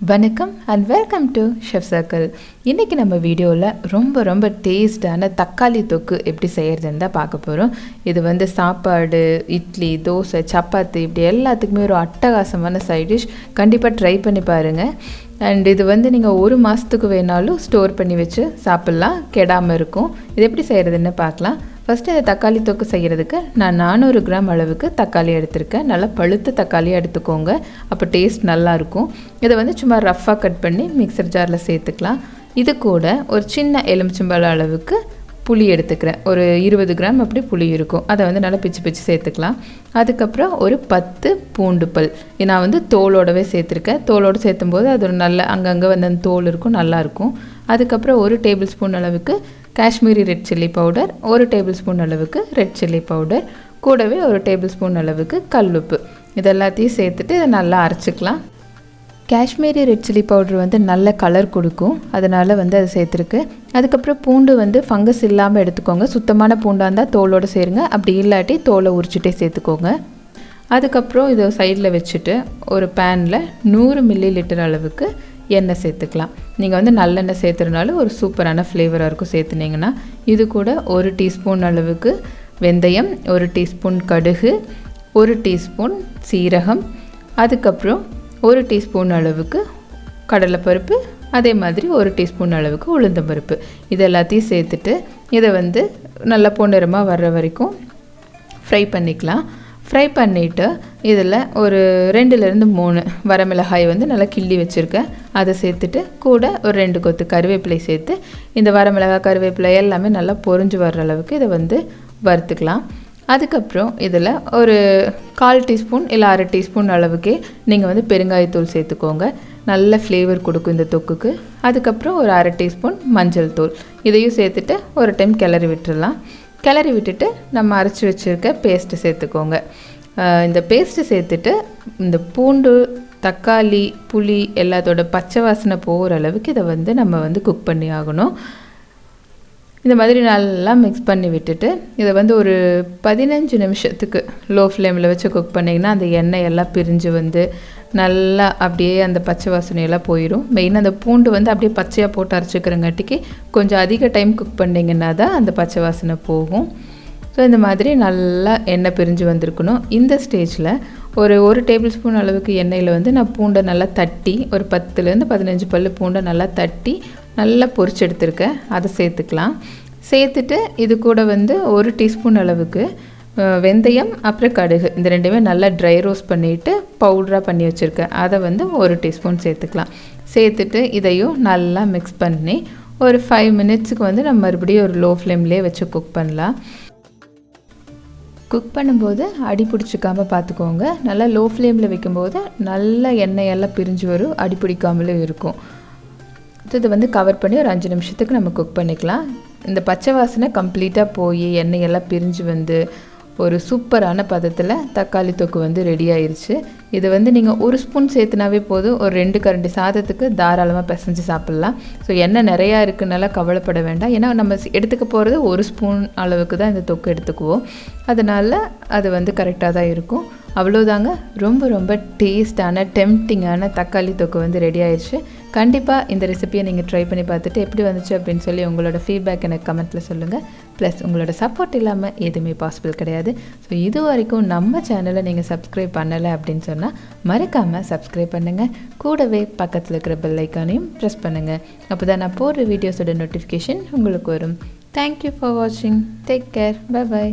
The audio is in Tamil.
வணக்கம் and welcome to Chef Circle இன்றைக்கி நம்ம வீடியோவில் ரொம்ப ரொம்ப டேஸ்டான தக்காளி தொக்கு எப்படி செய்கிறதுன்னு தான் பார்க்க போகிறோம் இது வந்து சாப்பாடு இட்லி தோசை சப்பாத்தி இப்படி எல்லாத்துக்குமே ஒரு அட்டகாசமான சைட் டிஷ் கண்டிப்பாக ட்ரை பண்ணி பாருங்கள் அண்ட் இது வந்து நீங்கள் ஒரு மாதத்துக்கு வேணாலும் ஸ்டோர் பண்ணி வச்சு சாப்பிட்லாம். கெடாமல் இருக்கும். இது எப்படி செய்கிறதுன்னு பார்க்கலாம். ஃபஸ்ட்டு இந்த தக்காளி தொக்கு செய்கிறதுக்கு நான் நானூறு கிராம் அளவுக்கு தக்காளி எடுத்திருக்கேன். நல்லா பழுத்த தக்காளியாக எடுத்துக்கோங்க. அப்போ டேஸ்ட் நல்லாயிருக்கும் இதை வந்து சும்மா ரஃப்பாக கட் பண்ணி மிக்சர் ஜாரில் சேர்த்துக்கலாம். இது கூட ஒரு சின்ன எலுமிச்சம்பழம் அளவுக்கு புளி எடுத்துக்கிறேன். ஒரு இருபது கிராம் அப்படி புளி இருக்கும். அதை வந்து நல்லா பிச்சு பிச்சு சேர்த்துக்கலாம். அதுக்கப்புறம் ஒரு பத்து பூண்டு பல். நான் வந்து தோலோடவே சேர்த்துருக்கேன். தோலோடு சேர்த்தும் போது அது ஒரு நல்ல அங்கங்கே வந்து அந்த தோல் இருக்கும். நல்லாயிருக்கும் அதுக்கப்புறம் ஒரு டேபிள் ஸ்பூன் அளவுக்கு காஷ்மீரி ரெட் சில்லி பவுடர் ஒரு டேபிள் ஸ்பூன் அளவுக்கு ரெட் சில்லி பவுடர் கூடவே ஒரு டேபிள் ஸ்பூன் அளவுக்கு கல்லுப்பு. இது எல்லாத்தையும் சேர்த்துட்டு இதை நல்லா அரைச்சிக்கலாம். காஷ்மீரி ரெட் சில்லி பவுடர் வந்து நல்ல கலர் கொடுக்கும். அதனால் வந்து அதை சேர்த்துருக்கு. அதுக்கப்புறம் பூண்டு வந்து ஃபங்கஸ் இல்லாமல் எடுத்துக்கோங்க. சுத்தமான பூண்டாக இருந்தால் தோலோடு சேருங்க. அப்படி இல்லாட்டி தோலை உரிச்சிட்டே சேர்த்துக்கோங்க. அதுக்கப்புறம் இதை சைடில் வச்சுட்டு ஒரு பேனில் நூறு மில்லி லிட்டர் அளவுக்கு எண்ணெய் சேர்த்துக்கலாம். நீங்கள் வந்து நல்லெண்ணெய் சேர்த்துறனாலும் ஒரு சூப்பரான ஃப்ளேவராக இருக்கும் சேர்த்துனீங்கன்னா. இது கூட ஒரு டீஸ்பூன் அளவுக்கு வெந்தயம் ஒரு டீஸ்பூன் கடுகு ஒரு டீஸ்பூன் சீரகம் அதுக்கப்புறம் ஒரு டீஸ்பூன் அளவுக்கு கடலைப்பருப்பு அதே மாதிரி ஒரு டீஸ்பூன் அளவுக்கு உளுந்தம்பருப்பு. இது எல்லாத்தையும் சேர்த்துட்டு இதை வந்து நல்லா பொன்னிறமாக வர்ற வரைக்கும் ஃப்ரை பண்ணிக்கலாம். ஃப்ரை பண்ணிவிட்டு இதில் ஒரு ரெண்டுலேருந்து மூணு வரமிளகாய் வந்து நல்லா கிள்ளி வச்சுருக்கேன். அதை சேர்த்துட்டு கூட ஒரு ரெண்டு கொத்து கருவேப்பிலை சேர்த்து இந்த வரமிளகாய் கருவேப்பிலை எல்லாமே நல்லா பொறிஞ்சு வர்ற அளவுக்கு இதை வந்து வறுத்துக்கலாம். அதுக்கப்புறம் இதில் ஒரு கால் டீஸ்பூன் இல்லை அரை டீஸ்பூன் அளவுக்கே நீங்கள் வந்து பெருங்காயத்தூள் சேர்த்துக்கோங்க. நல்ல ஃப்ளேவர் கொடுக்கும் இந்த தொக்குக்கு. அதுக்கப்புறம் ஒரு அரை டீஸ்பூன் மஞ்சள் தூள். இதையும் சேர்த்துட்டு ஒரு டைம் கிளறி விட்டுடலாம் கிளறி விட்டுட்டு நம்ம அரைச்சி வச்சுருக்க பேஸ்ட்டு சேர்த்துக்கோங்க. இந்த பேஸ்ட்டு சேர்த்துட்டு இந்த பூண்டு தக்காளி புளி எல்லாத்தோட பச்சை வாசனை போகிற அளவுக்கு இதை வந்து நம்ம வந்து குக் பண்ணி ஆகணும். இந்த மாதிரி நல்லா மிக்ஸ் பண்ணி விட்டுட்டு இதை வந்து ஒரு பதினஞ்சு நிமிஷத்துக்கு லோ ஃப்ளேமில் வச்சு குக் பண்ணிங்கன்னா அந்த எண்ணெய் எல்லாம் பிரிஞ்சு வந்து நல்லா அப்படியே அந்த பச்சை வாசனையெல்லாம் போயிடும் மெயினாக அந்த பூண்டு வந்து அப்படியே பச்சையாக போட்டு அரைச்சிக்கிறங்காட்டிக்கு கொஞ்சம் அதிக டைம் குக் பண்ணிங்கன்னா தான் அந்த பச்சை வாசனை போகும். ஸோ இந்த மாதிரி நல்லா எண்ணெய் பிரிஞ்சு வந்திருக்கணும். இந்த ஸ்டேஜில் ஒரு ஒரு டேபிள் ஸ்பூன் அளவுக்கு எண்ணெயில் வந்து நான் பூண்டை நல்லா தட்டி ஒரு பத்துலேருந்து பதினஞ்சு பல் பூண்டை நல்லா தட்டி நல்லா பொரிச்சு எடுத்துருக்கேன் அதை சேர்த்துக்கலாம். சேர்த்துட்டு இது கூட வந்து ஒரு டீஸ்பூன் அளவுக்கு வெந்தயம் அப்புறம் கடுகு. இந்த ரெண்டுமே நல்லா ட்ரை ரோஸ்ட் பண்ணிவிட்டு பவுடராக பண்ணி வச்சுருக்கேன் அதை வந்து ஒரு டீஸ்பூன் சேர்த்துக்கலாம். சேர்த்துட்டு இதையும் நல்லா மிக்ஸ் பண்ணி ஒரு ஃபைவ் மினிட்ஸுக்கு வந்து நம்ம மறுபடியும் ஒரு லோ ஃப்ளேம்லேயே வச்சு குக் பண்ணலாம். குக் பண்ணும்போது அடி பிடிச்சிக்காமல் பார்த்துக்கோங்க நல்லா லோ ஃப்ளேமில் வைக்கும்போது நல்ல எண்ணெயெல்லாம் பிரிஞ்சு வரும் அடி பிடிக்காமலும் இருக்கும். இது வந்து கவர் பண்ணி ஒரு அஞ்சு நிமிஷத்துக்கு நம்ம குக் பண்ணிக்கலாம். இந்த பச்சை வாசனை கம்ப்ளீட்டாக போய் எண்ணெயெல்லாம் பிரிஞ்சு வந்து ஒரு சூப்பரான பதத்தில் தக்காளி தொக்கு வந்து ரெடி ஆயிடுச்சு இது வந்து நீங்கள் ஒரு ஸ்பூன் சேர்த்துனாவே போதும். ஒரு ரெண்டு கரண்டி சாதத்துக்கு தாராளமாக பிசைஞ்சு சாப்பிட்லாம். ஸோ எண்ணெய் நிறையா இருக்குனால கவலைப்பட வேண்டாம். ஏன்னா நம்ம எடுத்துக்க போகிறது ஒரு ஸ்பூன் அளவுக்கு தான் இந்த தொக்கு எடுத்துக்குவோம். அதனால் அது வந்து கரெக்டாக தான் இருக்கும். அவ்வளோதாங்க ரொம்ப ரொம்ப டேஸ்டான டெம்டிங்கான தக்காளி தொக்கு வந்து ரெடி ஆயிடுச்சு கண்டிப்பாக இந்த ரெசிபியை நீங்கள் ட்ரை பண்ணி பார்த்துட்டு எப்படி வந்துச்சு அப்படின்னு சொல்லி உங்களோட ஃபீட்பேக் எனக்கு கமெண்ட்டில் சொல்லுங்கள் ப்ளஸ் உங்களோட சப்போர்ட் இல்லாமல் எதுவுமே பாசிபிள் கிடையாது. ஸோ இது வரைக்கும் நம்ம சேனலை நீங்கள் சப்ஸ்கிரைப் பண்ணலை அப்படின்னு சொன்னால் மறக்காமல் சப்ஸ்கிரைப் பண்ணுங்கள் கூடவே பக்கத்தில் இருக்கிற பெல் ஐக்கானையும் ப்ரெஸ் பண்ணுங்கள் அப்போ தான் நான் போடுற வீடியோஸோட நோட்டிஃபிகேஷன் உங்களுக்கு வரும். தேங்க்யூ ஃபார் வாட்சிங் டேக் கேர் பை பாய்